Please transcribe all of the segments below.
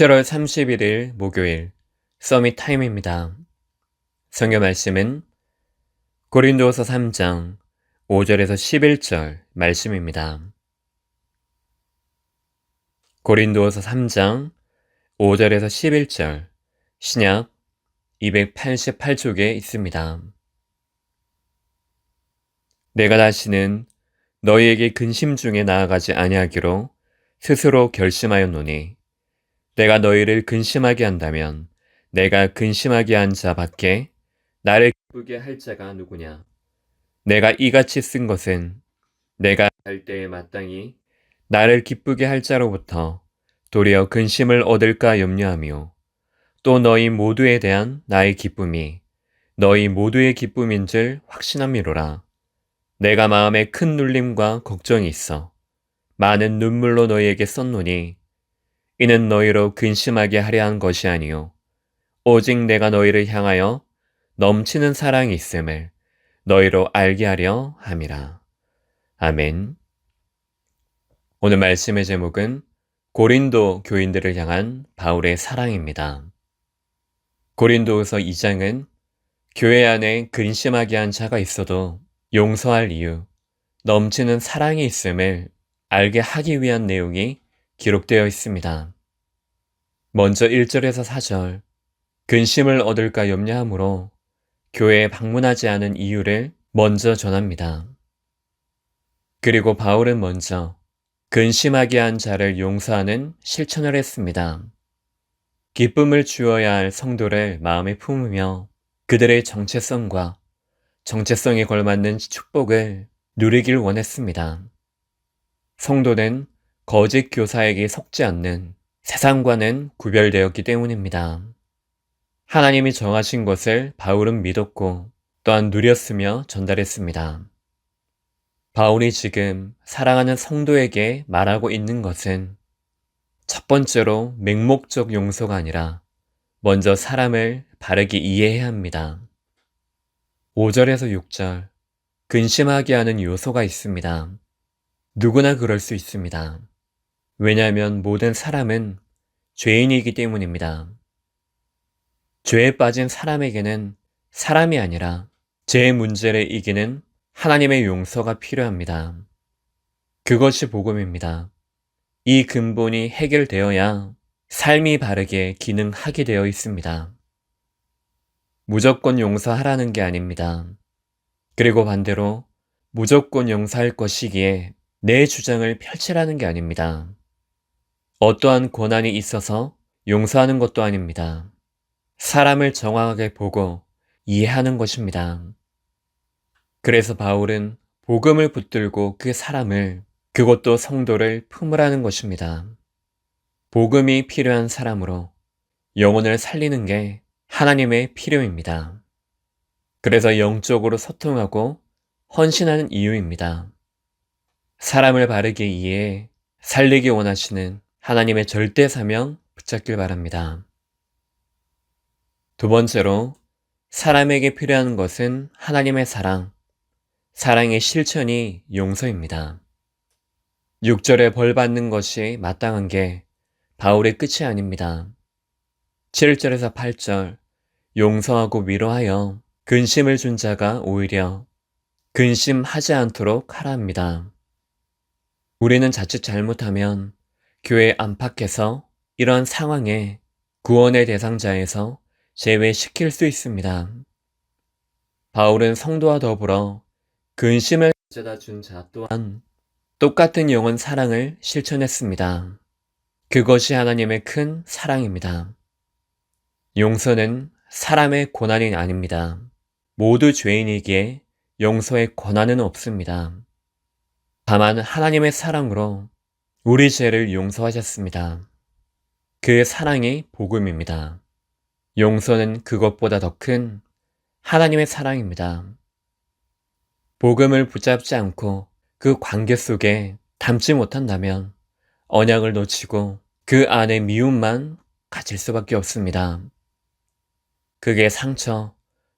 7월 31일 목요일 서밋 타임입니다. 성경 말씀은 고린도서 3장 5절에서 11절 말씀입니다. 고린도서 3장 5절에서 11절 신약 288쪽에 있습니다. 내가 다시는 너희에게 근심 중에 나아가지 아니하기로 스스로 결심하였노니 내가 너희를 근심하게 한다면 내가 근심하게 한 자 밖에 나를 기쁘게 할 자가 누구냐? 내가 이같이 쓴 것은 내가 할 때에 마땅히 나를 기쁘게 할 자로부터 도리어 근심을 얻을까 염려하며 또 너희 모두에 대한 나의 기쁨이 너희 모두의 기쁨인 줄 확신함이로라. 내가 마음에 큰 눌림과 걱정이 있어 많은 눈물로 너희에게 썼노니 이는 너희로 근심하게 하려 한 것이 아니요 오직 내가 너희를 향하여 넘치는 사랑이 있음을 너희로 알게 하려 함이라. 아멘. 오늘 말씀의 제목은 고린도 교인들을 향한 바울의 사랑입니다. 고린도후서 2장은 교회 안에 근심하게 한 자가 있어도 용서할 이유, 넘치는 사랑이 있음을 알게 하기 위한 내용이 기록되어 있습니다. 먼저 1절에서 4절, 근심을 얻을까 염려하므로 교회에 방문하지 않은 이유를 먼저 전합니다. 그리고 바울은 먼저 근심하게 한 자를 용서하는 실천을 했습니다. 기쁨을 주어야 할 성도를 마음에 품으며 그들의 정체성과 정체성에 걸맞는 축복을 누리길 원했습니다. 성도는 거짓 교사에게 속지 않는 세상과는 구별되었기 때문입니다. 하나님이 정하신 것을 바울은 믿었고 또한 누렸으며 전달했습니다. 바울이 지금 사랑하는 성도에게 말하고 있는 것은 첫 번째로 맹목적 용서가 아니라 먼저 사람을 바르게 이해해야 합니다. 5절에서 6절, 근심하게 하는 요소가 있습니다. 누구나 그럴 수 있습니다. 왜냐하면 모든 사람은 죄인이기 때문입니다. 죄에 빠진 사람에게는 사람이 아니라 죄의 문제를 이기는 하나님의 용서가 필요합니다. 그것이 복음입니다. 이 근본이 해결되어야 삶이 바르게 기능하게 되어 있습니다. 무조건 용서하라는 게 아닙니다. 그리고 반대로 무조건 용서할 것이기에 내 주장을 펼치라는 게 아닙니다. 어떠한 권한이 있어서 용서하는 것도 아닙니다. 사람을 정확하게 보고 이해하는 것입니다. 그래서 바울은 복음을 붙들고 그 사람을 그것도 성도를 품으라는 것입니다. 복음이 필요한 사람으로 영혼을 살리는 게 하나님의 필요입니다. 그래서 영적으로 소통하고 헌신하는 이유입니다. 사람을 바르게 이해해 살리기 원하시는 하나님의 절대 사명 붙잡길 바랍니다. 두 번째로 사람에게 필요한 것은 하나님의 사랑, 사랑의 실천이 용서입니다. 6절에 벌 받는 것이 마땅한 게 바울의 끝이 아닙니다. 7절에서 8절, 용서하고 위로하여 근심을 준 자가 오히려 근심하지 않도록 하라 합니다. 우리는 자칫 잘못하면 교회 안팎에서 이런 상황에 구원의 대상자에서 제외시킬 수 있습니다. 바울은 성도와 더불어 근심을 가져다 준 자 또한 똑같은 영혼 사랑을 실천했습니다. 그것이 하나님의 큰 사랑입니다. 용서는 사람의 고난이 아닙니다. 모두 죄인이기에 용서의 권한은 없습니다. 다만 하나님의 사랑으로 우리 죄를 용서하셨습니다. 그 사랑이 복음입니다. 용서는 그것보다 더 큰 하나님의 사랑입니다. 복음을 붙잡지 않고 그 관계 속에 담지 못한다면 언약을 놓치고 그 안에 미움만 가질 수밖에 없습니다. 그게 상처,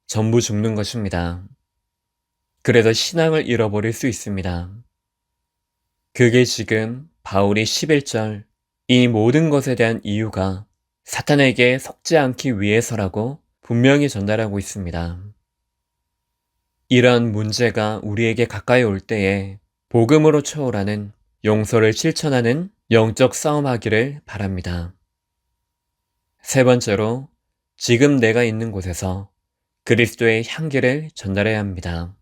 전부 죽는 것입니다. 그래서 신앙을 잃어버릴 수 있습니다. 그게 지금 바울이 11절 이 모든 것에 대한 이유가 사탄에게 속지 않기 위해서라고 분명히 전달하고 있습니다. 이러한 문제가 우리에게 가까이 올 때에 복음으로 초월하는 용서를 실천하는 영적 싸움하기를 바랍니다. 세 번째로 지금 내가 있는 곳에서 그리스도의 향기를 전달해야 합니다.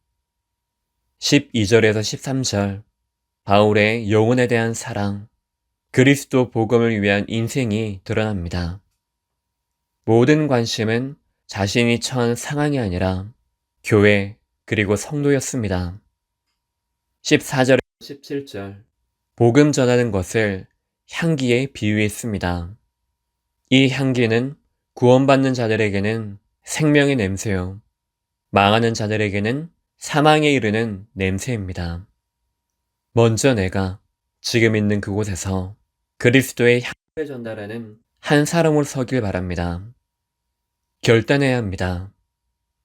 12절에서 13절 바울의 영혼에 대한 사랑, 그리스도 복음을 위한 인생이 드러납니다. 모든 관심은 자신이 처한 상황이 아니라 교회 그리고 성도였습니다. 14절 17절 복음 전하는 것을 향기에 비유했습니다. 이 향기는 구원받는 자들에게는 생명의 냄새요. 망하는 자들에게는 사망에 이르는 냄새입니다. 먼저 내가 지금 있는 그곳에서 그리스도의 향기를 전달하는 한 사람으로 서길 바랍니다. 결단해야 합니다.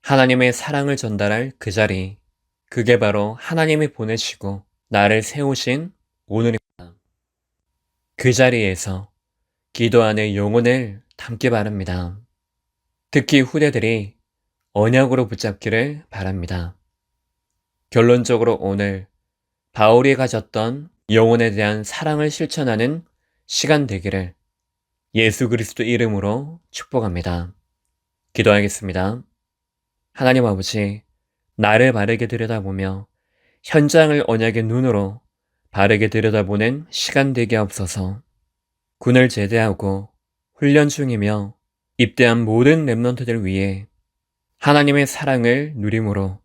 하나님의 사랑을 전달할 그 자리, 그게 바로 하나님이 보내시고 나를 세우신 오늘입니다. 그 자리에서 기도 안에 영혼을 담기 바랍니다. 특히 후대들이 언약으로 붙잡기를 바랍니다. 결론적으로 오늘 바울이 가졌던 영혼에 대한 사랑을 실천하는 시간 되기를 예수 그리스도 이름으로 축복합니다. 기도하겠습니다. 하나님 아버지, 나를 바르게 들여다보며 현장을 언약의 눈으로 바르게 들여다보는 시간 되게 없어서 군을 제대하고 훈련 중이며 입대한 모든 랩런트들 위해 하나님의 사랑을 누림으로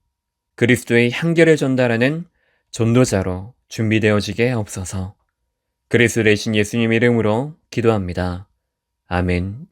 그리스도의 향기를 전달하는 전도자로 준비되어지게 없어서 그리스도 대신 예수님 이름으로 기도합니다. 아멘.